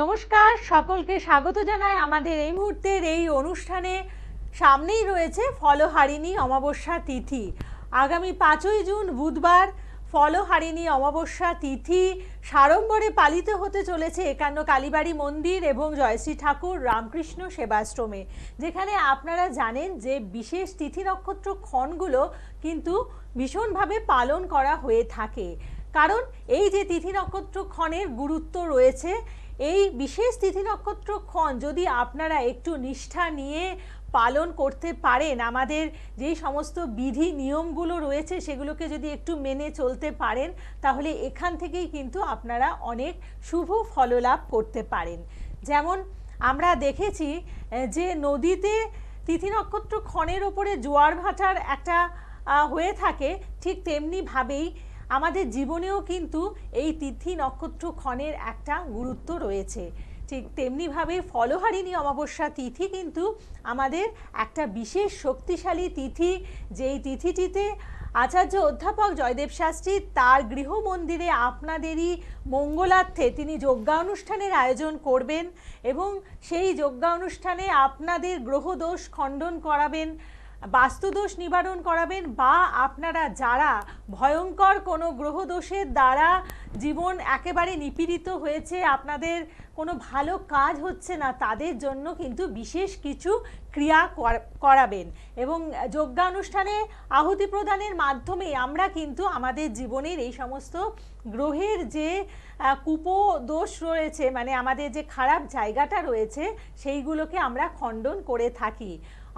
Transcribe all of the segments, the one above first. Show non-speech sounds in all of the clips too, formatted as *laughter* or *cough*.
নমস্কার, সকলকে স্বাগত জানাই আমাদের এই মুহূর্তের এই অনুষ্ঠানে। সামনেই রয়েছে ফলহারিণী অমাবস্যা তিথি। আগামী পাঁচই জুন বুধবার ফলহারিণী অমাবস্যা তিথি সাড়ম্বরে পালিত হতে চলেছে একান্ন কালীবাড়ি মন্দির এবং জয়শ্রী ঠাকুর রামকৃষ্ণ সেবাশ্রমে, যেখানে আপনারা জানেন যে বিশেষ তিথি নক্ষত্র ক্ষণগুলো কিন্তু ভীষণভাবে পালন করা হয়ে থাকে। কারণ এই যে তিথি নক্ষত্র ক্ষণের গুরুত্ব রয়েছে এই বিশেষ তিথি নক্ষত্র ক্ষণ যদি আপনারা একটু নিষ্ঠা নিয়ে পালন করতে পারেন, আমাদের যেই সমস্ত বিধি নিয়মগুলো রয়েছে সেগুলোকে যদি একটু মেনে চলতে পারেন, তাহলে এখান থেকেই কিন্তু আপনারা অনেক শুভ ফললাভ করতে পারেন। যেমন আমরা দেখেছি যে নদীতে তিথি নক্ষত্র ক্ষণের ওপরে জোয়ার ভাটার একটা হয়ে থাকে, ঠিক তেমনিভাবেই আমাদের জীবনেও কিন্তু এই তিথি নক্ষত্র ক্ষণের একটা গুরুত্ব রয়েছে। ঠিক তেমনিভাবে ফলহারিণী অমাবস্যা তিথি কিন্তু আমাদের একটা বিশেষ শক্তিশালী তিথি। যেই তিথিটিতে আচার্য অধ্যাপক জয়দেব শাস্ত্রী তার গৃহ মন্দিরে আপনাদেরই মঙ্গলার্থে তিনি যজ্ঞানুষ্ঠানের আয়োজন করবেন এবং সেই যজ্ঞানুষ্ঠানে আপনাদের গ্রহদোষ খণ্ডন করাবেন। বাস্তুদোষ নিবারণ করাবেন বা আপনারা যারা ভয়ঙ্কর কোনো গ্রহদোষের দ্বারা জীবন একেবারে নিপীড়িত হয়েছে, আপনাদের কোনো ভালো কাজ হচ্ছে না, তাদের জন্য কিন্তু বিশেষ কিছু ক্রিয়া করাবেন। এবং যজ্ঞানুষ্ঠানে আহুতি প্রদানের মাধ্যমে আমরা কিন্তু আমাদের জীবনের এই সমস্ত গ্রহের যে কুপদোষ রয়েছে মানে আমাদের যে খারাপ জায়গাটা রয়েছে, সেইগুলোকে আমরা খণ্ডন করে থাকি।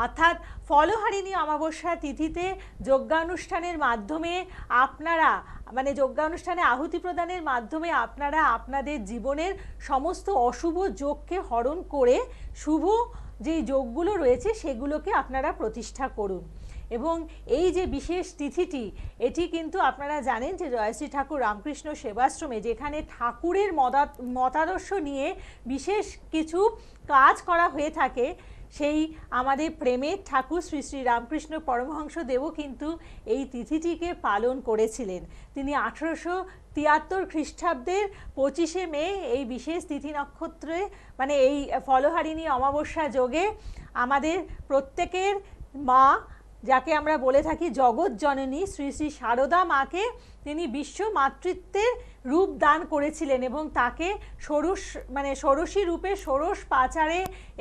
অর্থাৎ ফলহারিণী অমাবস্যা তিথিতে যজ্ঞানুষ্ঠানের মাধ্যমে আপনারা মানে যজ্ঞানুষ্ঠানে আহুতি প্রদানের মাধ্যমে আপনারা আপনাদের জীবনের সমস্ত অশুভ যোগকে হরণ করে শুভ যেই যোগগুলো রয়েছে সেগুলোকে আপনারা প্রতিষ্ঠা করুন। এবং এই যে বিশেষ তিথিটি, এটি কিন্তু আপনারা জানেন যে জয়শ্রী ঠাকুর রামকৃষ্ণ সেবাশ্রমে যেখানে ঠাকুরের মতাদর্শ নিয়ে বিশেষ কিছু কাজ করা হয়ে থাকে সেই আমাদের প্রেমের ঠাকুর শ্রী শ্রী রামকৃষ্ণ পরমহংস দেবও কিন্তু এই তিথিটিকে পালন করেছিলেন। তিনি আঠেরোশো তিয়াত্তর খ্রিস্টাব্দের পঁচিশে মে এই বিশেষ তিথি নক্ষত্রে মানে এই ফলহারিণী অমাবস্যা যোগে আমাদের প্রত্যেকের মা, যাকে আমরা বলে থাকি জগৎ জননী, শ্রী শ্রী সারদা মাকে তিনি বিশ্ব মাতৃত্বের রূপ দান করেছিলেন এবং তাকে ষোড়শ মানে ষোড়শী রূপে ষোড়শ পাচারে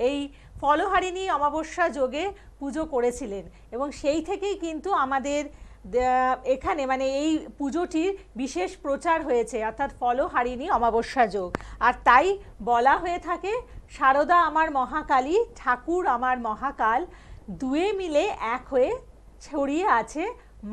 এই ফলহারিণী অমাবস্যা যোগে পুজো করেছিলেন এবং সেই থেকেই কিন্তু আমাদের এখানে মানে এই পুজোটির বিশেষ প্রচার হয়েছে, অর্থাৎ ফলহারিণী অমাবস্যা যোগ। আর তাই বলা হয়ে থাকে, সারদা আমার মহাকালী, ঠাকুর আমার মহাকাল, দুয়ে মিলে এক হয়ে ছড়িয়ে আছে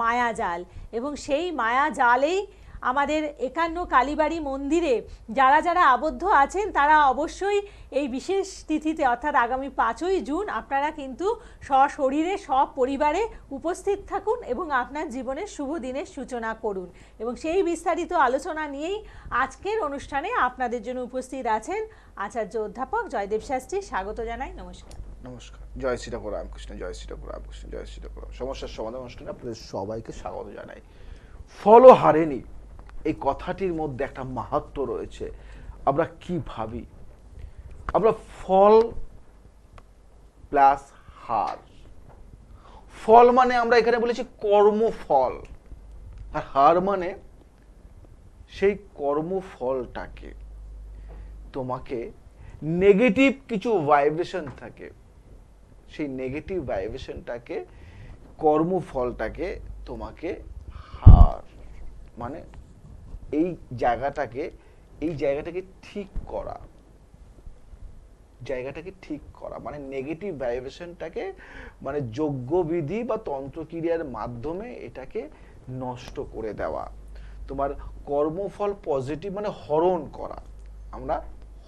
মায়াজাল এবং সেই মায়াজালেই আমাদের একান্ন কালীবাড়ি মন্দিরে যারা যারা আবদ্ধ আছেন, তারা অবশ্যই এই বিশেষ তিথিতে, অর্থাৎ আগামী পাঁচই জুন, আপনারা কিন্তু সশরীরে, সপরিবারে উপস্থিত থাকুন এবং আপনার জীবনের শুভ দিনের সূচনা করুন। এবং সেই বিস্তারিত আলোচনা নিয়েই আজকের অনুষ্ঠানে আপনাদের জন্য উপস্থিত আছেন আচার্য অধ্যাপক জয়দেব শাস্ত্রী। স্বাগত জানাই, নমস্কার। নমস্কার। জয় রামকৃষ্ণ, জয় শ্রী রামকৃষ্ণ, জয় সমস্যার সমাধান অনুষ্ঠানে আপনাদের সবাইকে স্বাগত জানাই। ফলো হারেনি। এই কথাটির মধ্যে একটা মাহাত্ম রয়েছে। আমরা কি ভাবি? আমরা ফল প্লাস হার। ফল মানে আমরা এখানে বলেছি কর্মফল। আর হার মানে সেই কর্মফলটাকে, তোমাকে নেগেটিভ কিছু ভাইব্রেশন থাকে। সেই নেগেটিভ ভাইব্রেশনটাকে কর্মফলটাকে তোমাকে হার মানে এই জায়গাটাকে এই জায়গাটাকে ঠিক করা। জায়গাটাকে ঠিক করা। মানে নেগেটিভ ভাইব্রেশনটাকে মানে যোগ্যবিধি বা তন্ত্রক্রিয়ার মাধ্যমে এটাকে নষ্ট করে দেওয়া। তোমার কর্মফল পজিটিভ মানে হরণ করা। আমরা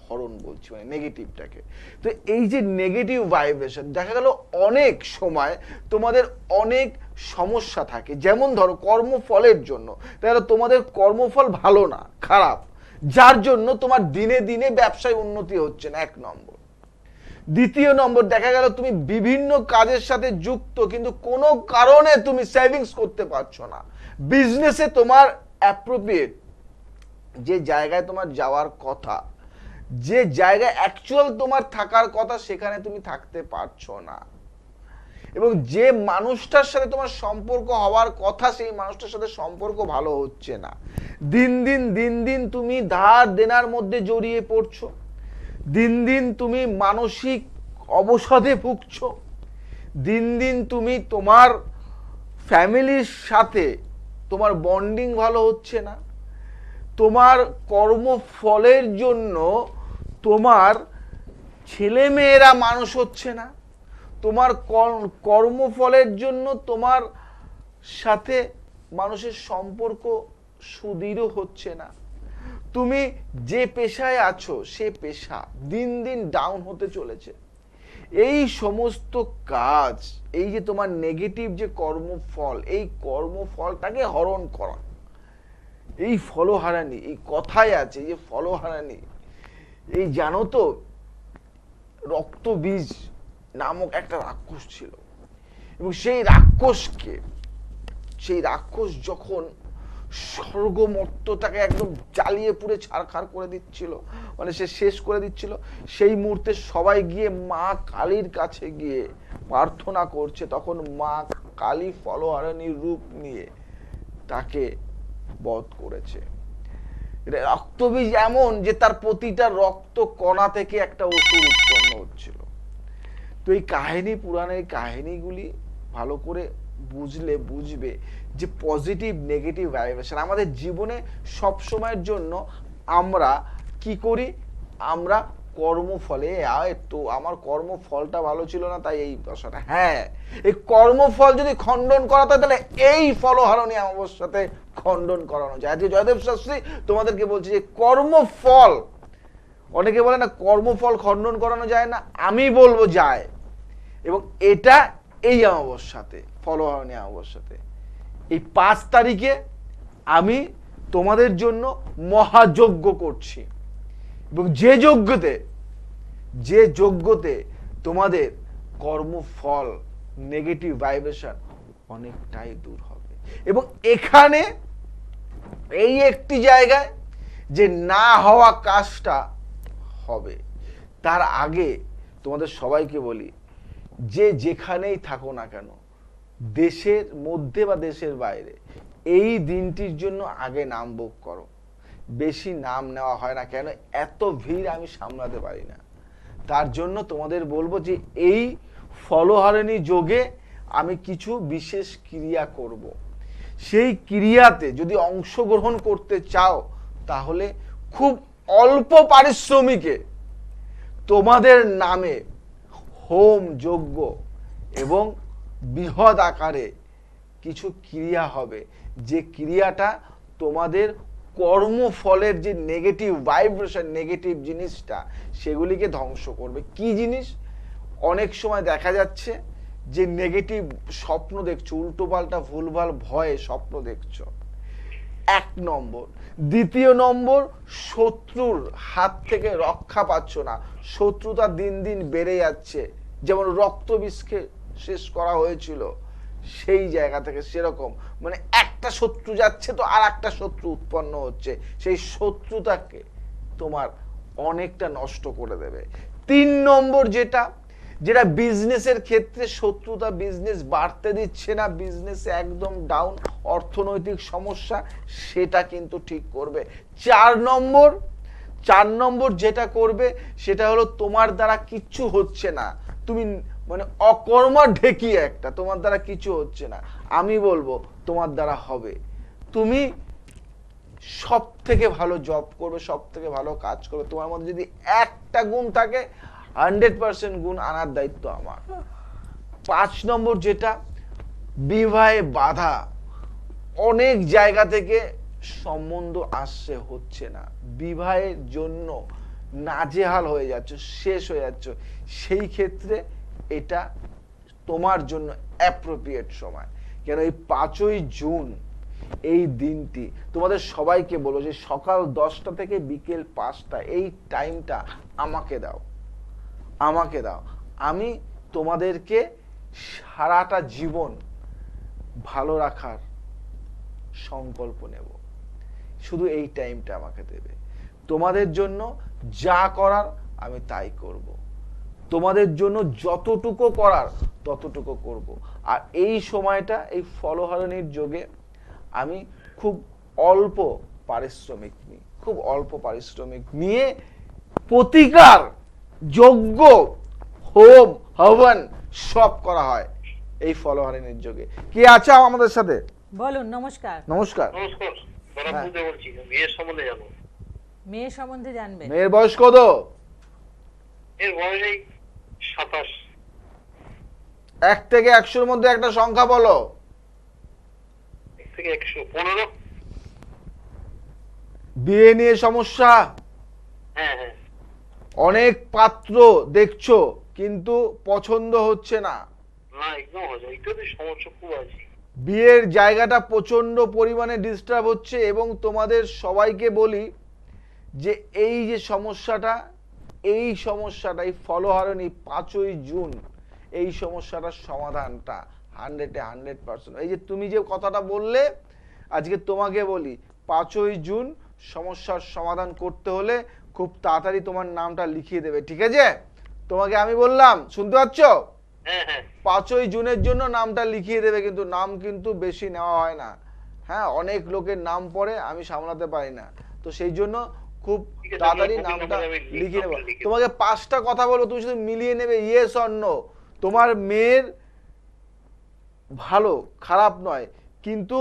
হরণ বলছি মানে নেগেটিভটাকে তো এই যে নেগেটিভ ভাইব্রেশন দেখা গেল অনেক সময় তোমাদের অনেক সমস্যা থাকে। যেমন ধরো কর্মফলের জন্য গেলো তোমাদের কর্মফল ভালো না, খারাপ। যার জন্য তোমার দিনে দিনে ব্যবসায় উন্নতি হচ্ছে না, এক নম্বর। দ্বিতীয় নম্বর, দেখা গেল তুমি বিভিন্ন কাজের সাথে যুক্ত, কিন্তু কোনো কারণে তুমি সেভিংস করতে পারছ না। বিজনেসে তোমার অ্যাপ্রোপ্রিয়েট যে জায়গায় তোমার যাওয়ার কথা যে জায়গায় অ্যাকচুয়াল তোমার থাকার কথা সেখানে তুমি থাকতে পারছ না। এবং যে মানুষটার সাথে তোমার সম্পর্ক হওয়ার কথা সেই মানুষটার সাথে সম্পর্ক ভালো হচ্ছে না। দিন দিন দিন দিন তুমি ধার দেনার মধ্যে জড়িয়ে পড়ছো। দিন দিন তুমি মানসিক অবসাদে ভুগছ। দিন দিন তুমি তোমার ফ্যামিলির সাথে তোমার বন্ডিং ভালো হচ্ছে না। তোমার কর্মফলের জন্য তোমার ছেলে মেয়েরা মানুষ হচ্ছে না। তোমার কর- কর্মফলের জন্য তোমার সাথে মানুষের সম্পর্ক সুদৃঢ় হচ্ছে না। তুমি যে পেশায় আছো, সে পেশা দিন দিন ডাউন হতে চলেছে। এই সমস্ত কাজ, এই যে তোমার নেগেটিভ যে কর্মফল, এই কর্মফলটাকে হরণ করা, এই ফলহারানি, এই কথায় আছে যে ফলহারানি এই জানো তো, রক্তবীজ নামক একটা রাক্ষস ছিল। এবং সেই রাক্ষসকে, সেই রাক্ষস যখন স্বর্গমর্তটাকে একদম জ্বালিয়ে পুড়ে ছারখার করে দিচ্ছিল মানে সে শেষ করে দিচ্ছিল, সেই মুহূর্তে সবাই গিয়ে মা কালীর কাছে গিয়ে প্রার্থনা করছে। তখন মা কালী ফলহারানির রূপ নিয়ে তাকে বধ করেছে। রক্তবীজ এমন যে তার প্রতিটা রক্ত কণা থেকে একটা ওষুধ উৎপন্ন হচ্ছিল। তো এই কাহিনী, পুরাণের কাহিনীগুলি ভালো করে বুঝলে, বুঝবে যে পজিটিভ নেগেটিভ ভাইব্রেশন আমাদের জীবনে সব সময়ের জন্য আমরা কি করি? আমরা কর্মফলে তো, আমার কর্মফলটা ভালো ছিল না, তাই এই দশাটা। হ্যাঁ এই কর্মফল যদি খণ্ডন করা হয়, তাহলে এই ফলহারণী আমার সাথে খণ্ডন করানো যায়। আজকে জয়দেব শাস্ত্রী তোমাদেরকে বলছি যে, কর্মফল, অনেকে বলে না, কর্মফল খণ্ডন করানো যায় না, আমি বলব যায়। এবং এটা এই অমাবস্যাতে ফলহারণী অমাবস্যাতে এই পাঁচ তারিখে আমি তোমাদের জন্য মহাযজ্ঞ করছি। এবং যে যজ্ঞতে যে যজ্ঞতে তোমাদের কর্মফল নেগেটিভ ভাইব্রেশন অনেকটাই দূর হবে। এবং এখানে এই একটি জায়গায় যে না হওয়া কাজটা হবে, তার আগে তোমাদের সবাইকে বলি, যে যেখানেই থাকো না কেন, দেশের মধ্যে বা দেশের বাইরে, এই দিনটির জন্য আগে নাম বুক করো। বেশি নাম নেওয়া হয় না কেন? এত ভিড় আমি সামলাতে পারি না। তার জন্য তোমাদের বলব যে এই ফলহারিণী যোগে আমি কিছু বিশেষ ক্রিয়া করব। সেই ক্রিয়াতে যদি অংশগ্রহণ করতে চাও, তাহলে খুব অল্প পারিশ্রমিকে তোমাদের নামে হোম যজ্ঞ এবং বৃহৎ আকারে কিছু ক্রিয়া হবে। যে ক্রিয়াটা তোমাদের কর্মফলের যে নেগেটিভ ভাইব্রেশন নেগেটিভ জিনিসটা, সেগুলিকে ধ্বংস করবে। কি জিনিস? অনেক সময় দেখা যাচ্ছে যে নেগেটিভ স্বপ্ন দেখছ উল্টোপাল্টা ভুলভাল ভয়ে স্বপ্ন দেখছ। এক নম্বর। দ্বিতীয় নম্বর, শত্রুর হাত থেকে রক্ষা পাচ্ছ না। শত্রুতা দিন দিন বেড়ে যাচ্ছে। যেমন রক্ত বিষকে শেষ করা হয়েছিল। সেই জায়গা থেকে সেরকম। মানে একটা শত্রু যাচ্ছে তো আর একটা শত্রু উৎপন্ন হচ্ছে। সেই শত্রুতাকে তোমার অনেকটা নষ্ট করে দেবে। তিন নম্বর যেটা যেটা বিজনেসের ক্ষেত্রে শত্রুতা বিজনেস বাড়তে দিচ্ছে না বিজনেসে একদম ডাউন অর্থনৈতিক সমস্যা, সেটা কিন্তু ঠিক করবে। চার নম্বর চার নম্বর যেটা করবে, সেটা হলো তোমার দ্বারা কিচ্ছু হচ্ছে না। তুমি মানে অকর্মা ঢেকি একটা, তোমার দ্বারা কিছু হচ্ছে না। আমি বলব, তোমার দ্বারা হবে। তুমি সব থেকে ভালো জব করবে সব থেকে ভালো কাজ করবে। তোমার মধ্যে যদি একটা গুণ থাকে হান্ড্রেড পার্সেন্ট গুণ আনার দায়িত্ব আমার। পাঁচ নম্বর যেটা, বিবাহে বাধা। অনেক জায়গা থেকে সম্বন্ধ আসছে, হচ্ছে না। বিবাহের জন্য নাজেহাল হয়ে যাচ্ছে, শেষ হয়ে যাচ্ছে। সেই ক্ষেত্রে এটা তোমার জন্য অ্যাপ্রোপ্রিয়েট সময়। কেন এই পাঁচই জুন, এই দিনটি তোমাদের সবাইকে বলো যে সকাল দশটা থেকে বিকেল পাঁচটা, এই টাইমটা আমাকে দাও। আমাকে দাও। আমি তোমাদেরকে সারাটা জীবন ভালো রাখার সংকল্প নেব। শুধু এই টাইমটা আমাকে দেবে। তোমাদের জন্য যা করার আমি তাই করব। তোমাদের জন্য যতটুকু করার ততটুকু করব। আর এই সময়টা এই ফলহারণীর যোগে আমি খুব অল্প পারিশ্রমিক নিই। খুব অল্প পারিশ্রমিক নিয়ে প্রতিকার যজ্ঞ হোম হবন সব করা হয় এই ফলহারিণীর যোগে। কে আছে আমাদের সাথে? বলুন নমস্কার। নমস্কার। হ্যাঁ। বিয়ের সম্বন্ধে জানো। মেয়ে সম্বন্ধে জানবে মেয়ের বয়স কত? এর বয়স সাতাশ। এক থেকে একশোর মধ্যে একটা সংখ্যা বলো। থেকে একশো পনেরো। বিয়ে নিয়ে সমস্যা? হ্যাঁ হ্যাঁ। অনেক পাত্র দেখছ কিন্তু পছন্দ হচ্ছে না। বিয়ের জায়গাটা প্রচণ্ড পরিমাণে ডিস্টার্ব হচ্ছে এবং তোমাদের সবাইকে বলি যে এই যে সমস্যাটা এই সমস্যাটা এই ফলহারণী পাঁচই জুন এই সমস্যাটার সমাধানটা হান্ড্রেডে হান্ড্রেড পার্সেন্ট এই যে তুমি যে কথাটা বললে আজকে তোমাকে বলি পাঁচই জুন সমস্যার সমাধান করতে হলে খুব তাড়াতাড়ি তোমার নামটা লিখিয়ে দেবে ঠিক আছে? তোমাকে আমি বললাম শুনতে পাচ্ছ? হ্যাঁ হ্যাঁ। পাঁচই জুনের জন্য নামটা লিখিয়ে দেবে কিন্তু নাম কিন্তু বেশি নেওয়া হয় না। হ্যাঁ অনেক লোকের নাম পড়ে আমি সামলাতে পারি না। তো সেই জন্য খুব তাড়াতাড়ি নামটা লিখ- নেব। তোমাকে পাঁচটা কথা বলব তুমি শুধু মিলিয়ে নেবে ইয়েস অন্য তোমার মেয়ের ভালো খারাপ নয় কিন্তু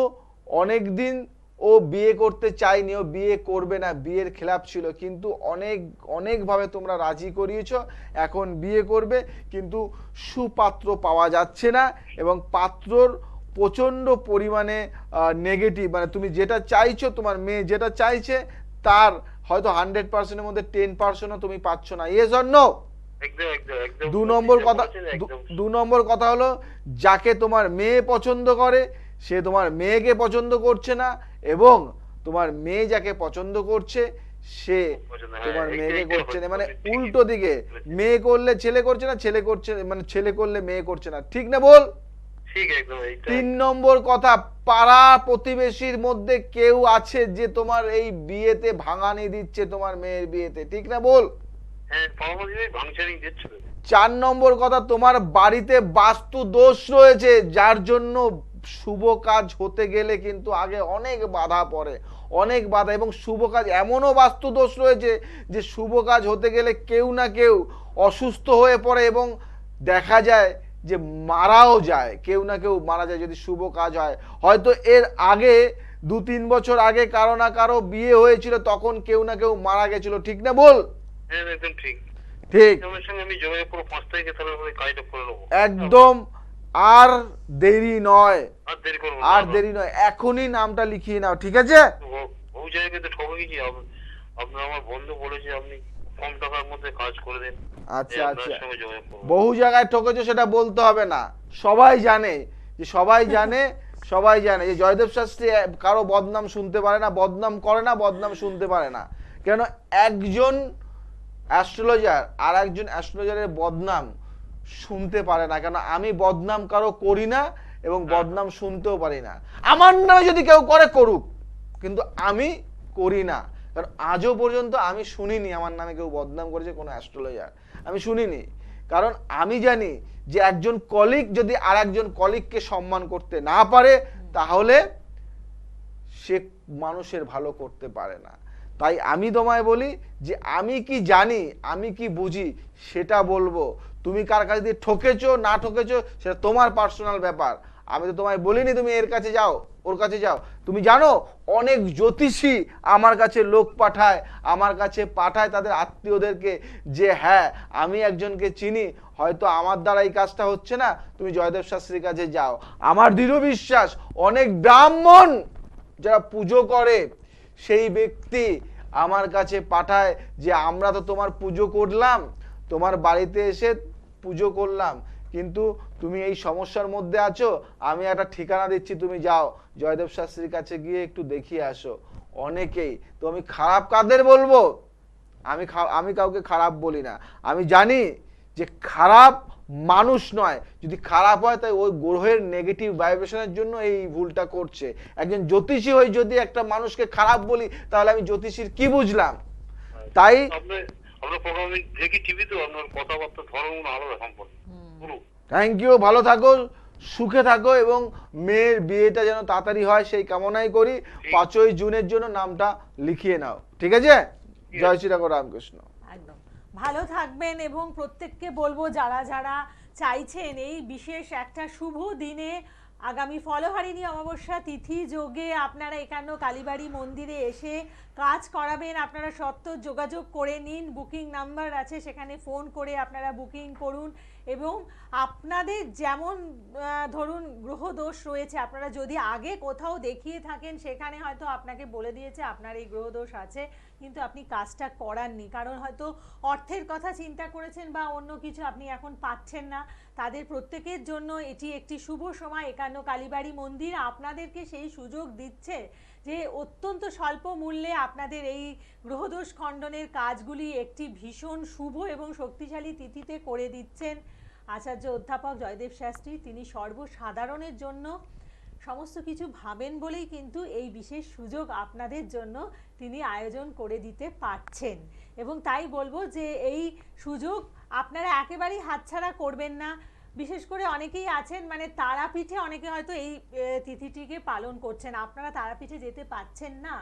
অনেক দিন ও বিয়ে করতে চায়নি ও বিয়ে করবে না বিয়ের খেলাপ ছিল কিন্তু অনেক অনেকভাবে তোমরা রাজি করিয়েছ এখন বিয়ে করবে কিন্তু সুপাত্র পাওয়া যাচ্ছে না এবং পাত্রর প্রচণ্ড পরিমাণে নেগেটিভ মানে তুমি যেটা চাইছো তোমার মেয়ে যেটা চাইছে তার হয়তো হান্ড্রেড পার্সেন্টের মধ্যে টেন পার্সেন্টও তুমি পাচ্ছ না। ইয়ে জন্য দু নম্বর কথা দু- নম্বর কথা হলো যাকে তোমার মেয়ে পছন্দ করে সে তোমার মেয়েকে পছন্দ করছে না এবং তোমার মেয়ে যাকে পছন্দ করছে সে হ্যাঁ, তোমার মেয়েকে করছে না। মানে উল্টো দিকে মেয়ে করলে ছেলে করছে না ছেলে করছে মানে ছেলে করলে মেয়ে করছে না। ঠিক না বল? তিন নম্বর কথা পাড়া প্রতিবেশীর মধ্যে কেউ আছে যে তোমার এই বিয়েতে ভাঙানি দিচ্ছে তোমার মেয়ের বিয়েতে ঠিক না বল? হ্যাঁ চার নম্বর কথা তোমার বাড়িতে বাস্তু দোষ রয়েছে যার জন্য শুভ কাজ হতে গেলে কিন্তু আগে অনেক বাধা পড়ে অনেক বাধা এবং শুভ কাজ এমনও বাস্তু দোষ রয়েছে যে শুভ কাজ হতে গেলে কেউ না কেউ অসুস্থ হয়ে পড়ে এবং দেখা যায় যে মারাও যায় কেউ না কেউ মারা যায় যদি শুভ কাজ হয়। হয়তো এর আগে দু তিন বছর আগে কারও না কারও বিয়ে হয়েছিল তখন কেউ না কেউ মারা গেছিল। ঠিক না বল হ্যাঁ একদম ঠিক। একদম আর দেরি নয়। আর দেরি নয়। এখনই নামটা লিখিয়ে নাও ঠিক আছে? বহু- বহু জায়গায় তো ঠকে গেছি আপনার আমার বন্ধু বলেছে আপনি কম টাকার মধ্যে কাজ করে দেন। আচ্ছা আচ্ছা। বহু জায়গায় ঠকেছো সেটা বলতে হবে না। সবাই জানে যে সবাই জানে সবাই জানে যে জয়দেব শাস্ত্রী কারও বদনাম শুনতে পারে না বদনাম করে না বদনাম শুনতে পারে না। কেন একজন অ্যাস্ট্রোলজার আর একজন অ্যাস্ট্রোলজারের বদনাম শুনতে পারে না। কেন আমি বদনাম কারও করি না এবং বদনাম শুনতেও পারি না। আমার নামে যদি কেউ করে করুক। কিন্তু আমি করি না। কারণ আজও পর্যন্ত আমি শুনিনি আমার নামে কেউ বদনাম করেছে কোনো অ্যাস্ট্রোলজার। আমি শুনিনি। কারণ আমি জানি যে একজন কলিগ যদি আর একজন কলিগকে সম্মান করতে না পারে, তাহলে সে মানুষের ভালো করতে পারে না। তাই আমি তোমায় বলি যে আমি কি জানি, আমি কি বুঝি, সেটা বলব। তুমি কার কাছে দিয়ে ঠকেছো, না ঠকেছো, সেটা তোমার পার্সোনাল ব্যাপার। আমি তো তোমায় বলিনি তুমি এর কাছে যাও, ওর কাছে যাও। তুমি জানো, অনেক জ্যোতিষী আমার কাছে লোক পাঠায়, আমার কাছে পাঠায় তাদের আত্মীয়দেরকে যে হ্যাঁ আমি একজনকে চিনি, হয়তো আমার দ্বারা এই কাজটা হচ্ছে না, তুমি জয়দেব শাস্ত্রীর কাছে যাও। আমার দৃঢ় বিশ্বাস, অনেক ব্রাহ্মণ যারা পুজো করে, সেই ব্যক্তি আমার কাছে পাঠায় যে, আমরা তো তোমার পুজো করলাম, তোমার বাড়িতে এসে পুজো করলাম, কিন্তু তুমি এই সমস্যার মধ্যে আছো আমি একটা ঠিকানা দিচ্ছি তুমি যাও। জয়দেব শাস্ত্রীর কাছে গিয়ে একটু দেখিয়ে আসো। অনেকেই তো আমি খারাপ কাদের বলব? আমি খা- আমি কাউকে খারাপ বলি না। আমি জানি যে খারাপ মানুষ নয়। যদি খারাপ হয় তাই ওই গ্রহের নেগেটিভ ভাইব্রেশনের জন্য এই ভুলটা করছে। একজন জ্যোতিষী হয়ে যদি একটা মানুষকে খারাপ বলি তাহলে আমি জ্যোতিষীর কি বুঝলাম? তাই প্রোগ্রাম দেখি টিভি তো আপনার কথাবার্তা ধরন আলাদা সম্পর্ক। পুরো থ্যাংক ইউ ভালো থাকো সুখে থাকো এবং মেয়ের বিয়েটা যেন তাড়াতাড়ি হয় সেই কামনাই করি। পাঁচই জুনের জন্য নামটা লিখিয়ে নাও ঠিক আছে? জয় শ্রী ঠাকুর রামকৃষ্ণ। একদম। ভালো থাকবেন এবং প্রত্যেককে বলব যারা যারা চাইছেন এই বিশেষ একটা শুভ দিনে আগামী ফলহারিণী অমাবস্যা তিথি যোগে আপনারা একান্ন কালীবাড়ি মন্দিরে এসে কাজ করাবেন। আপনারা সত্ত্বর যোগাযোগ করে নিন। বুকিং নাম্বার আছে, সেখানে ফোন করে আপনারা বুকিং করুন এবং আপনাদের যেমন ধরুন গ্রহদোষ রয়েছে, আপনারা যদি আগে কোথাও দেখিয়ে থাকেন, সেখানে হয়তো আপনাকে বলে দিয়েছে, আপনার এই গ্রহদোষ আছে। কিন্তু আপনি কাজটা করাননি। কারণ হয়তো অর্থের কথা চিন্তা করেছেন বা অন্য কিছু আপনি এখন পাচ্ছেন না। তাদের প্রত্যেকের জন্য এটি একটি শুভ সময়। একান্ন কালীবাড়ি মন্দির আপনাদেরকে সেই সুযোগ দিচ্ছে যে অত্যন্ত স্বল্প মূল্যে আপনাদের এই গ্রহদোষ খণ্ডনের কাজগুলি একটি ভীষণ শুভ এবং শক্তিশালী তিথিতে করে দিচ্ছেন। আচার্য অধ্যাপক জয়দেব শাস্ত্রী, তিনি সর্বসাধারণের জন্য সমস্ত কিছু ভাবেন বলেই কিন্তু এই বিশেষ সুযোগ আপনাদের জন্য তিনি আয়োজন করে দিতে পারছেন। এবং তাই বলব যে এই সুযোগ আপনারা একেবারেই হাতছাড়া করবেন না। বিশেষ করে অনেকেই আছেন মানে তারাপীঠে অনেকে হয়তো এই তিথিটিকে পালন করছেন। আপনারা তারাপীঠে যেতে পাচ্ছেন না।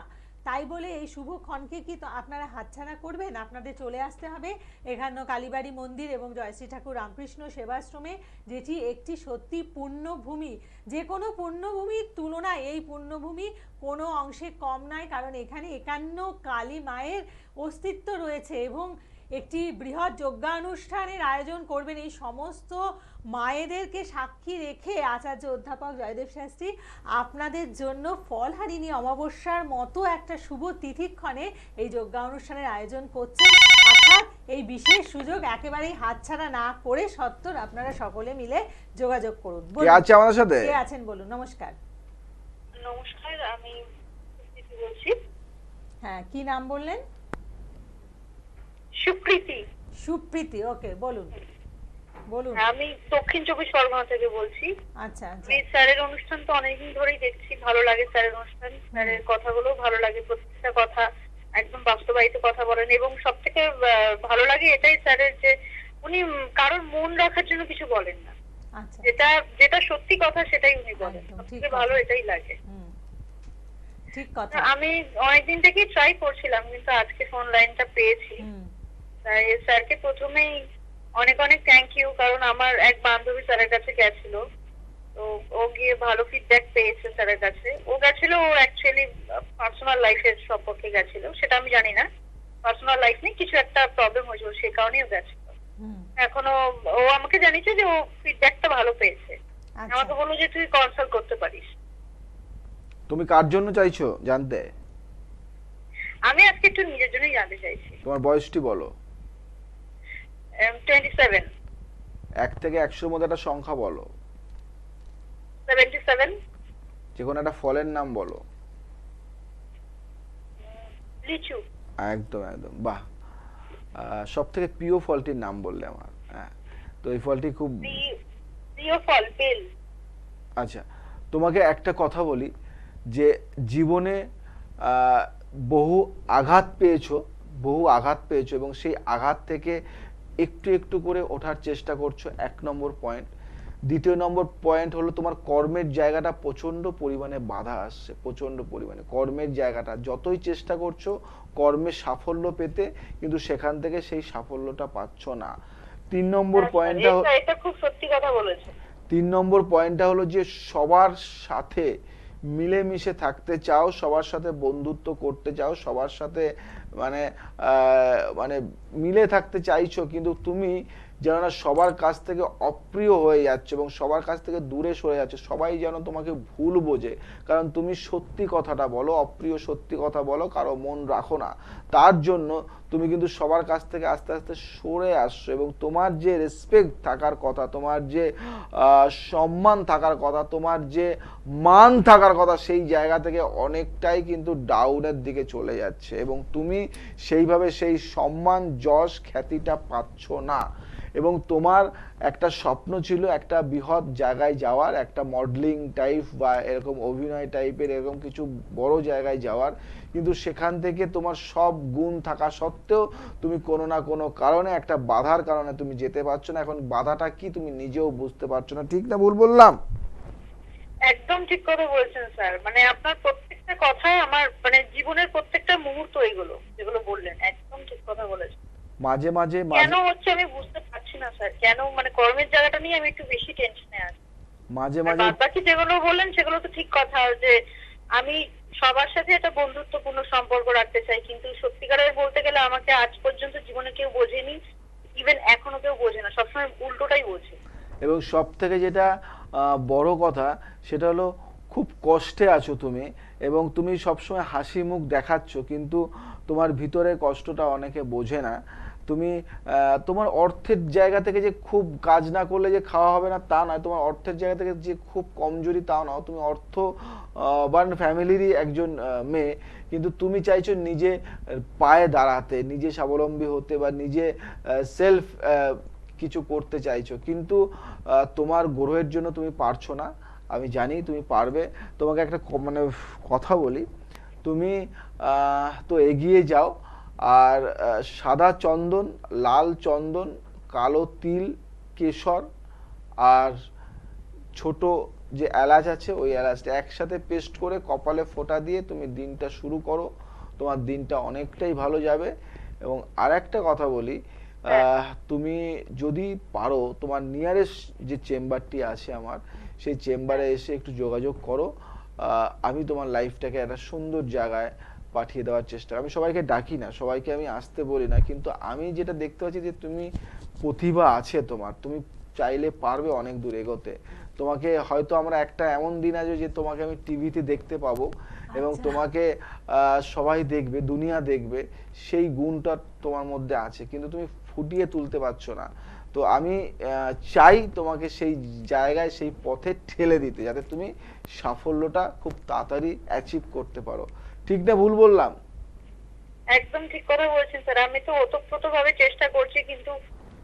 তাই বলে এই শুভক্ষণকে কি তো আপনারা হাতছাড়া করবেন? আপনাদের চলে আসতে হবে এখানে কালীবাড়ি মন্দির এবং জয়শ্রী ঠাকুর রামকৃষ্ণ সেবাশ্রমে, যেটি একটি সত্যি পূর্ণভূমি যে কোনো পূর্ণভূমির তুলনায় এই পূর্ণভূমি কোনো অংশে কম নয়, কারণ এখানে একান্ন কালী মায়ের অস্তিত্ব রয়েছে এবং একটি বৃহৎ যজ্ঞানুষ্ঠানের আয়োজন করবেন এই সমস্ত মায়েদেরকে সাক্ষী রেখে আচার্য অধ্যাপক জয়দেব শাস্ত্রী। আপনাদের জন্য ফলহারিণী অমাবস্যার মতো একটা শুভ তিথিক্ষণে এই যজ্ঞানুষ্ঠানের আয়োজন করছেন। অর্থাৎ এই বিশেষ সুযোগ একেবারেই হাতছাড়া না করে সত্তর আপনারা সকলে মিলে যোগাযোগ করুন। কে আছে আমাদের সাথে? কে আছেন বলুন নমস্কার। নমস্কার আমি বলছি। হ্যাঁ কি নাম বললেন? সুপ্রীতি। সুপ্রীতি ওকে বলুন। বলুন। আমি দক্ষিণ চব্বিশ পরগনা থেকে বলছি। আচ্ছা আচ্ছা। আমি স্যারের অনুষ্ঠান তো অনেকদিন ধরেই দেখছি ভালো লাগে স্যারের অনুষ্ঠান। স্যারের কথাগুলো ভালো লাগে প্রত্যেকটা কথা একদম বাস্তবায়িত কথা বলেন। এবং সব থেকে ভালো লাগে এটাই স্যারের যে উনি কারোর মন রাখার জন্য কিছু বলেন না। আচ্ছা। যেটা যেটা সত্যি কথা সেটাই উনি বলেন। একদম, সব থেকে ভালো এটাই লাগে। হুম ঠিক কথা। আমি অনেকদিন থেকেই ট্রাই করছিলাম কিন্তু আজকে ফোন লাইনটা পেয়েছি। স্যারকে প্রথমেই অনেক অনেক থ্যাংক ইউ কারণ আমার এক বান্ধবী স্যারের কাছে গেছিল। তো ও গিয়ে ভালো ফিডব্যাক পেয়েছে স্যারের কাছে। ও গেছিল ও অ্যাকচুয়ালি পার্সোনাল লাইফের সম্পর্কে গেছিল সেটা আমি জানি না। পার্সোনাল লাইফ নিয়ে কিছু একটা প্রবলেম হয়েছিল সেই কারণেই ও গেছিল। এখনও ও আমাকে জানিয়েছে যে ও ফিডব্যাকটা ভালো পেয়েছে। আচ্ছা। আমাকে বলল যে তুই কনসাল্ট করতে পারিস। তুমি কার জন্য চাইছো জানতে? আমি আজকে একটু নিজের জন্যই জানতে চাইছি। তোমার বয়সটি বলো। এক থেকে একশোর মধ্যে একটা সংখ্যা বলো। যে কোনো একটা ফলের নাম বলো। লিচু। একদম একদম। বাহ। সব থেকে প্রিয় ফলটির নাম বললে আমার। হ্যাঁ। তো এই ফলটি খুব প্রিয়- ফল বেল। আচ্ছা। তোমাকে একটা কথা বলি যে জীবনে আহ, বহু আঘাত পেয়েছ বহু আঘাত পেয়েছ এবং সেই আঘাত থেকে একটু একটু করে ওঠার চেষ্টা করছ এক নম্বর পয়েন্ট দ্বিতীয় নম্বর পয়েন্ট হলো তোমার কর্মের জায়গাটা প্রচণ্ড পরিমাণে বাধা আসছে প্রচণ্ড পরিমাণে। কর্মের জায়গাটা যতই চেষ্টা করছ কর্মের সাফল্য পেতে কিন্তু সেখান থেকে সেই সাফল্যটা পাচ্ছ না। তিন নম্বর পয়েন্টটা এটা এটা খুব সত্যি কথা বলেছে। তিন নম্বর পয়েন্টটা হলো যে সবার সাথে মিলেমিশে থাকতে চাও সবার সাথে বন্ধুত্ব করতে চাও সবার সাথে মানে মানে মিলে থাকতে চাইছো কিন্তু তুমি যেন সবার কাছ থেকে অপ্রিয় হয়ে যাচ্ছে এবং সবার কাছ থেকে দূরে সরে যাচ্ছে, সবাই যেন তোমাকে ভুল বোঝে। কারণ তুমি সত্যি কথাটা বলো, অপ্রিয় সত্যি কথা বলো, কারও মন রাখো না। তার জন্য তুমি কিন্তু সবার কাছ থেকে আস্তে আস্তে সরে আসছো এবং তোমার যে রেসপেক্ট থাকার কথা, তোমার যে সম্মান থাকার কথা, তোমার যে মান থাকার কথা, সেই জায়গা থেকে অনেকটাই কিন্তু ডাউনের দিকে চলে যাচ্ছে এবং তুমি সেইভাবে সেই সম্মান, যশ, খ্যাতিটা পাচ্ছ না। এবং তোমার একটা স্বপ্ন ছিল একটা বৃহৎ জায়গায় যাওয়ার, একটা মডেলিং টাইপ বা এরকম অভিনয় টাইপের এরকম কিছু বড় জায়গায় যাওয়ার। কিন্তু সেখান থেকে তোমার সব গুণ থাকা সত্ত্বেও তুমি কোনো না কোনো কারণে একটা বাধার কারণে তুমি যেতে পারছ না। এখন বাধাটা কি তুমি নিজেও বুঝতে পারছ না? ঠিক না ভুল বললাম? একদম ঠিক কথা বলছেন স্যার। মানে আপনার প্রত্যেকটা কথাই আমার মানে জীবনের প্রত্যেকটা মুহূর্ত এগুলো যেগুলো বললেন। একদম ঠিক কথা বলেছেন। মাঝে মাঝে কেন হচ্ছে আমি বুঝতে পারছি না স্যার কেন? মানে কর্মের জায়গাটা নিয়ে আমি একটু বেশি টেনশনে আছি। মাঝে মাঝে বাকি যেগুলো বললেন সেগুলো তো ঠিক কথা। যে আমি সবার সাথে একটা বন্ধুত্বপূর্ণ সম্পর্ক রাখতে চাই কিন্তু সত্যিকারের বলতে গেলে আমাকে আজ পর্যন্ত জীবনে কেউ বোঝেনি ইভেন এখনও কেউ বোঝে না। সবসময় উল্টোটাই বোঝে। এবং সব থেকে যেটা বড় কথা সেটা হলো খুব কষ্টে আছো তুমি এবং তুমি সবসময় হাসি মুখ দেখাচ্ছ কিন্তু তোমার ভিতরে কষ্টটা অনেকে বোঝে না। তুমি তোমার অর্থের জায়গা থেকে যে খুব কাজ না করলে যে খাওয়া হবে না, তা নয়। তোমার অর্থের জায়গা থেকে যে খুব কমজোরি, তা নাও তুমি অর্থ বান ফ্যামিলিরই একজন মেয়ে, কিন্তু তুমি চাইছো নিজে পায়ে দাঁড়াতে, নিজে স্বাবলম্বী হতে বা নিজে সেলফ কিছু করতে চাইছো। কিন্তু তোমার গ্রহের জন্য তুমি পারছ না। আমি জানি তুমি পারবে। তোমাকে একটা মানে কথা বলি। তুমি তো এগিয়ে যাও। আর সাদা চন্দন লাল চন্দন কালো তিল কেশর আর ছোট যে এলাচ আছে ওই এলাচটা একসাথে পেস্ট করে কপালে ফোঁটা দিয়ে তুমি দিনটা শুরু করো। তোমার দিনটা অনেকটাই ভালো যাবে। এবং আর একটা কথা বলি তুমি যদি পারো তোমার নিয়ারেস্ট যে চেম্বারটি আছে আমার সেই চেম্বারে এসে একটু যোগাযোগ করো। আমি তোমার লাইফটাকে একটা সুন্দর জায়গায় পাঠিয়ে দেওয়ার চেষ্টা আমি সবাইকে ডাকি না সবাইকে আমি আসতে বলি না কিন্তু আমি যেটা দেখতে পাচ্ছি যে তুমি প্রতিভা আছে তোমার তুমি চাইলে পারবে অনেক দূর এগোতে। তোমাকে হয়তো আমরা একটা এমন দিন আছে যে তোমাকে আমি টিভিতে দেখতে পাবো এবং আচ্ছা। তোমাকে সবাই দেখবে দুনিয়া দেখবে সেই গুণটা তোমার মধ্যে আছে কিন্তু তুমি ফুটিয়ে তুলতে পারছ না। তো আমি চাই তোমাকে সেই জায়গায় সেই পথে ঠেলে দিতে যাতে তুমি সাফল্যটা খুব তাড়াতাড়ি অ্যাচিভ করতে পারো। ঠিক না ভুল বললাম? একদম ঠিক কথা বলছেন স্যার। আমি তো ওতপ্রোত ভাবে চেষ্টা করছি কিন্তু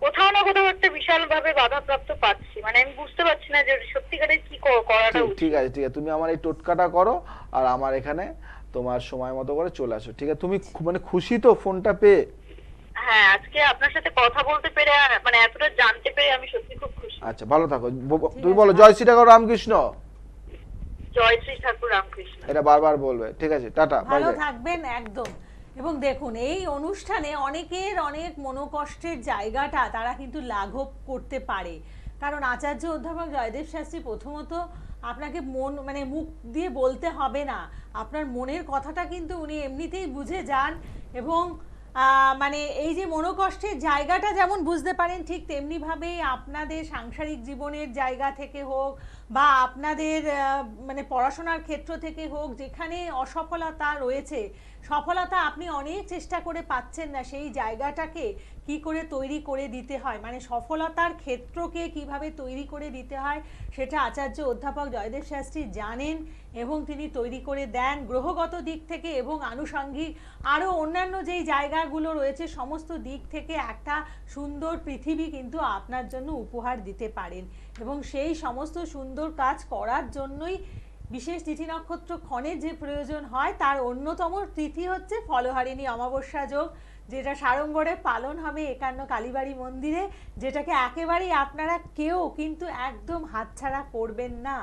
কোথাও না কোথাও একটা বিশাল ভাবে বাধাপ্রাপ্ত পাচ্ছি। মানে আমি বুঝতে পারছি না যে সত্যিকারের কি করাটা ঠিক- উচিত। ঠিক আছে ঠিক আছে। তুমি আমার এই টোটকাটা করো আর আমার এখানে তোমার সময় মতো করে চলে আসো ঠিক আছে? তুমি মানে খুশি তো ফোনটা পেয়ে? হ্যাঁ আজকে আপনার সাথে কথা বলতে পেরে মানে এতটা জানতে পেরে আমি সত্যি খুব খুশি। আচ্ছা ভালো থাকো। তুমি বলো। জয় শ্রী রামকৃষ্ণ। জয় শ্রী ঠাকুর রামকৃষ্ণ। এটা বারবার বলবে। ঠিক আছে টাটা ভালো থাকবেন একদম। এবং দেখুন এই অনুষ্ঠানে অনেকের অনেক মনোকষ্টের জায়গাটা তারা কিন্তু লাঘব করতে পারে। কারণ আচার্য অধ্যাপক জয়দেব শাস্ত্রী প্রথমত আপনাকে মন মানে মুখ দিয়ে বলতে হবে না। আপনার মনের কথাটা কিন্তু উনি এমনিতেই বুঝে যান এবং মানে এই যে মনোকষ্টের জায়গাটা যেমন বুঝতে পারেন, ঠিক তেমনিভাবে আপনাদের সাংসারিক জীবনের জায়গা থেকে হোক বা আপনাদের মানে পড়াশোনার ক্ষেত্র থেকে হোক, যেখানে অসফলতা রয়েছে, সফলতা আপনি অনেক চেষ্টা করে পাচ্ছেন না সেই জায়গাটাকে কি করে তৈরি করে দিতে হয়? মানে সফলতার ক্ষেত্রকে কীভাবে তৈরি করে দিতে হয় সেটা আচার্য অধ্যাপক জয়দেব শাস্ত্রী জানেন এবং তিনি তৈরি করে দেন। গ্রহগত দিক থেকে এবং আনুষঙ্গিক আরও অন্যান্য যেই জায়গাগুলো রয়েছে সমস্ত দিক থেকে একটা সুন্দর পৃথিবী কিন্তু আপনার জন্য উপহার দিতে পারেন। এবং সেই সমস্ত সুন্দর কাজ করার জন্যই বিশেষ তিথি নক্ষত্র ক্ষণের যে প্রয়োজন হয়, তার অন্যতম তিথি হচ্ছে ফলহারিণী অমাবস্যা যোগ, যেটা সাড়ম্বরে পালন হবে একান্ন কালীবাড়ি মন্দিরে, যেটাকে একেবারেই আপনারা কেউ কিন্তু একদম হাতছাড়া করবেন না।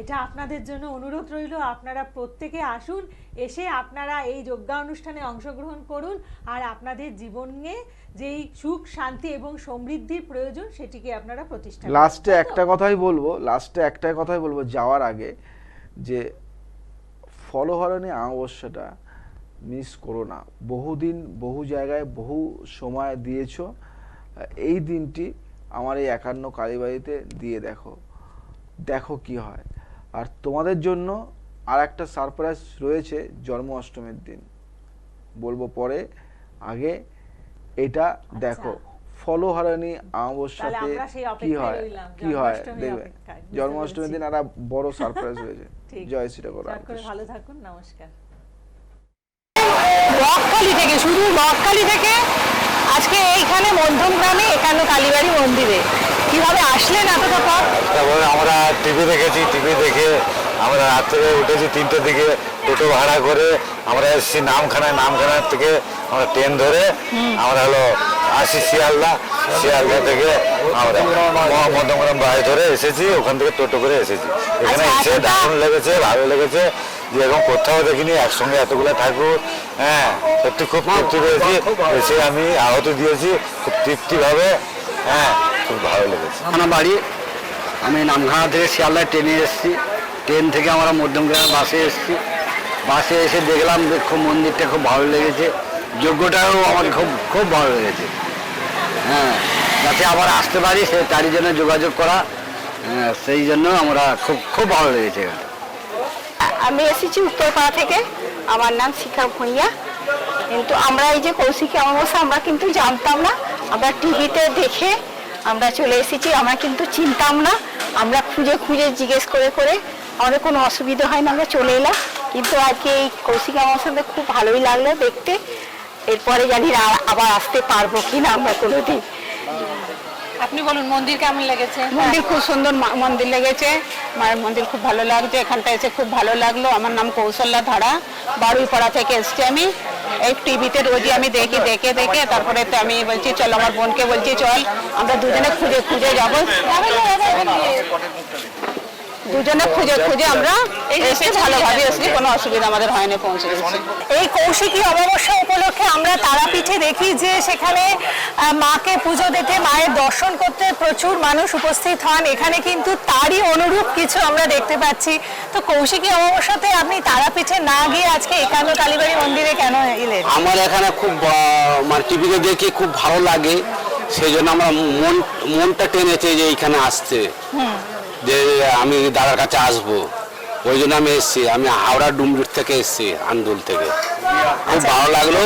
এটা আপনাদের জন্য অনুরোধ রইল, আপনারা প্রত্যেকে আসুন, এসে আপনারা এই যজ্ঞা অনুষ্ঠানে অংশগ্রহণ করুন, আর আপনাদের জীবনে যেই সুখ, শান্তি এবং সমৃদ্ধির প্রয়োজন, সেটিকে আপনারা প্রতিষ্ঠা লাস্টে একটা কথাই বলব লাস্টে একটাই কথাই বলব, যাওয়ার আগে যে ফলহরণে অমাবস্যাটা মিস করো না। বহুদিন, বহু জায়গায়, বহু সময় দিয়েছ। এই দিনটি আমার এই একান্ন কালীবাড়িতে দিয়ে দেখো। দেখো কি হয়। আর তোমাদের জন্য আর একটা সারপ্রাইজ রয়েছে জন্ম অষ্টমীর দিন। বলব পরে, আগে এটা দেখো। অমাবস্যাতে আচ্ছা। আমরা সেই কি হয়? কি হয়? দেখবে। জন্মাষ্টমীর দিন। একটা বড় সারপ্রাইজ রয়েছে *laughs* ঠিক। জয় শ্রী ঠাকুর চট ভালো থাকুন নমস্কার। বকখালি থেকে শুধু বকখালি থেকে? আজকে এইখানে মধ্যমগ্রামে একান্ন কালীবাড়ি মন্দিরে। কীভাবে আসলেন এতটা পথ? তারপরে আমরা টিভি দেখেছি টিভি দেখে আমরা রাত্রে উঠেছি তিনটের দিকে টোটো ভাড়া করে আমরা এসেছি নামখানায় নামখানার থেকে আমরা ট্রেন ধরে আমরা হলো আসি শিয়ালদা শিয়ালদা থেকে আমরা মধ্যমগ্রাম বাড়ি ধরে এসেছি ওখান থেকে টোটো করে এসেছি। এখানে আচ্ছা, এসে দারুণ লেগেছে ভালো লেগেছে যে এরকম কোথাও দেখিনি একসঙ্গে এতগুলো ঠাকুর হ্যাঁ সত্যি খুব তৃপ্তি পেয়েছি এসে আমি আহত দিয়েছি খুব তৃপ্তিভাবে হ্যাঁ খুব ভালো লেগেছে। আমার বাড়ি আমি নামখানা থেকে শিয়ালদায় ট্রেনে এসেছি ট্রেন থেকে আমরা মধ্যমগ্রাম বাসে এসেছি বাসে এসে দেখলাম যে খুব মন্দিরটা খুব ভালো লেগেছে যোগ্যটাও আমার খুব খুব ভালো লেগেছে। হ্যাঁ যাতে আবার আসতে পারি সে তারই জন্য যোগাযোগ করা হ্যাঁ, সেই জন্য আমরা খুব খুব ভালো লেগেছে আমি এসেছি উত্তরপাড়া থেকে আমার নাম শিখা ভুঁইয়া। কিন্তু আমরা এই যে কৌশিকী অমাবস্যা আমরা কিন্তু জানতাম না। আমরা টিভিতে দেখে আমরা চলে এসেছি আমরা কিন্তু চিনতাম না। আমরা খুঁজে খুঁজে জিজ্ঞেস করে করে আমাদের কোনো অসুবিধা হয় না আমরা চলে এলাম। কিন্তু আজকে এই কৌশিকী অমাবস্যাতে খুব ভালোই লাগল দেখতে। এরপরে জানি না আবার আসতে পারব কিনা আমরা কোনোদিন। আপনি বলুন মন্দির কেমন লেগেছে? মন্দির খুব সুন্দর মন্দির লেগেছে। মায়ের মন্দির খুব ভালো লাগছে এখানটা এসে খুব ভালো লাগল। আমার নাম কৌশল্যা ধারা বারুইপাড়া থেকে এসছি আমি। এই টিভিতে রোজই আমি দেখি দেখে দেখে তারপরে তো আমি বলছি চল আমার বোনকে বলছি চল আমরা দুজনে খুঁজে খুঁজে যাব। দুজনে খুঁজে খুঁজে আমরা এসে ভালোভাবে এসেছি কোনো অসুবিধা আমাদের হয়নি পৌঁছে গেছি এই কৌশিকী অমাবস্যা আমরা তারাপীঠে দেখি যে সেখানে মাকে পুজো দিতে মায়ের দর্শন করতে প্রচুর মানুষ উপস্থিত হন। এখানে কিন্তু তারই অনুরূপ কিছু আমরা দেখতে পাচ্ছি। তো কৌশিকী অমাবস্যাতে আপনি তারাপীঠে না গিয়ে আজকে একান্ন কালীবাড়ি মন্দিরে কেন এলেন? আমার এখানে খুব মানে টিভিতে দেখে খুব ভালো লাগে। সেই জন্য আমার মন মনটা টেনেছে যে এইখানে আসতে। যে আমি দাদার কাছে আসব। ওই জন্য আমি এসেছি। আমি হাওড়া ডুমজুর থেকে এসেছি আন্দুল থেকে। খুব ভালো লাগল।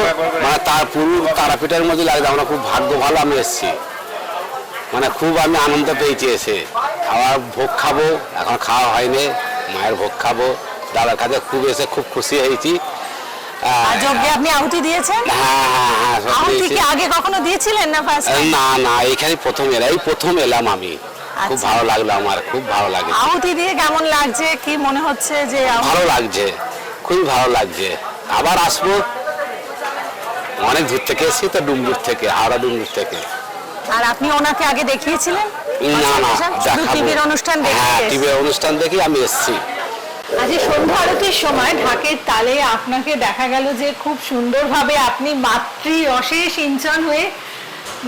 মানে তার পুরো তারাপীঠের মধ্যে লাগল। আমরা খুব ভাগ্য ভালো আমি এসেছি। মানে খুব আমি আনন্দ পেয়েছি এসে। খাওয়ার ভোগ খাব। এখন খাওয়া হয়নি। মায়ের ভোগ খাব। দাদার কাছে খুব এসে খুব খুশি হয়েছি। যজ্ঞে আপনি আহুতি দিয়েছেন? হ্যাঁ হ্যাঁ হ্যাঁ আহুতি কি আগে কখনো দিয়েছিলেন না ফার্স্ট না না এখানে প্রথম এলাম। এই প্রথম এলাম আমি। খুব আচ্ছা। ভালো লাগল আমার খুব ভালো লাগে আহুতি দিয়ে কেমন লাগছে? কি মনে হচ্ছে যে ভালো লাগছে খুবই ভালো লাগছে। আবার আসব। অনেক দূর থেকে এসেছি তো ডুমদুর থেকে হাওড়া ডুমদুর থেকে। আর আপনি ওনাকে আগে দেখিয়েছিলেন? না না টিভির অনুষ্ঠান দেখে হ্যাঁ টিভির অনুষ্ঠান দেখি আমি এসেছি। আজ সন্ধ্যা আরতির সময় ঢাকের তালে আপনাকে দেখা গেল যে খুব সুন্দরভাবে আপনি মাতৃ অশেষ ইঞ্চন হয়ে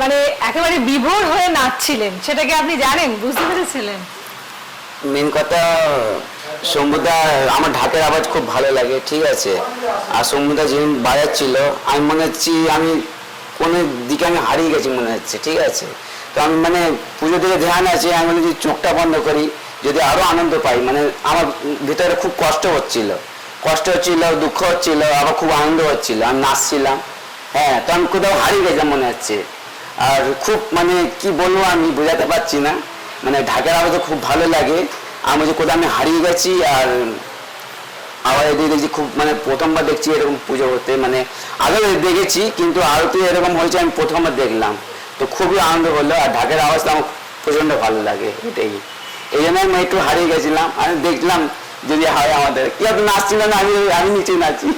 মানে একেবারে বিভোর হয়ে নাচছিলেন, সেটাকে আপনি জানেন, বুঝতে পেরেছিলেন? মেন কথা, শম্ভুদা, আমার ঢাকের আওয়াজ খুব ভালো লাগে, ঠিক আছে? আর শম্ভুদা যেদিন বাজাচ্ছিল, আমি মনে হচ্ছি, আমি কোনো দিকে আমি হারিয়ে গেছি মনে হচ্ছে, ঠিক আছে? তো আমি মানে পুজো দিকে ধ্যান আছে, আমি যদি চোখটা বন্ধ করি, যদি আরও আনন্দ পাই মানে আমার ভিতরে খুব কষ্ট হচ্ছিল। কষ্ট হচ্ছিল, দুঃখ হচ্ছিল, আবার খুব আনন্দ হচ্ছিল, আমি নাচছিলাম। হ্যাঁ তো আমি কোথাও হারিয়ে গেছিলাম মনে হচ্ছে। আর খুব মানে কি বলব আমি বোঝাতে পারছি না। মানে ঢাকার আওয়াজ খুব ভালো লাগে। আমি যে কোথাও আমি হারিয়ে গেছি আর আবার এদিকে দেখছি খুব মানে প্রথমবার দেখছি এরকম পুজো হতে মানে আগে দেখেছি কিন্তু আরতি এরকম হয়েছে আমি প্রথমবার দেখলাম। তো খুবই আনন্দ হলো আর ঢাকের আওয়াজটা আমার প্রচণ্ড ভালো লাগে এটাই। এই জন্য আমি একটু হারিয়ে গেছিলাম। আমি দেখলাম যদি হয় আমাদের। কি হয়তো নাচছিল না? আমি আমি নিচে নাচি।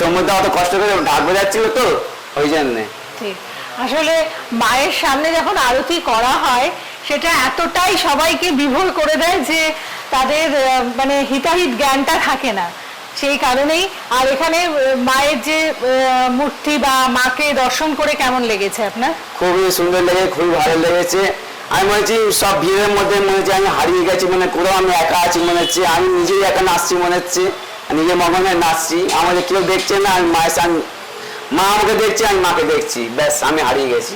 সমুদ্র অত কষ্ট করে ঢাক বোঝাচ্ছিল তো ওই জন্যে। ঠিক। আসলে মায়ের সামনে যখন আরতি করা হয়, সেটা এতটাই সবাইকে বিভোর করে দেয় যে তাদের মানে হিতাহিত জ্ঞানটা থাকে না। সেই কারণেই, আর এখানে মায়ের যে মূর্তি বা মাকে দর্শন করে কেমন লেগেছে আপনার? খুবই সুন্দর লেগে খুবই ভালো লেগেছে। আমি মনে হচ্ছি সব ভিড়ের মধ্যে মনে হচ্ছে আমি হারিয়ে গেছি মানে কোথাও আমি একা আছি, মনে হচ্ছে আমি নিজেই একা নাচছি, মনে হচ্ছে নিজের মগনে নাচছি। আমাদের কেউ দেখছে না, আমি মায়ের সামনে মা আমাকে দেখছি আমি মাকে দেখছি। ব্যাস আমি হারিয়ে গেছি।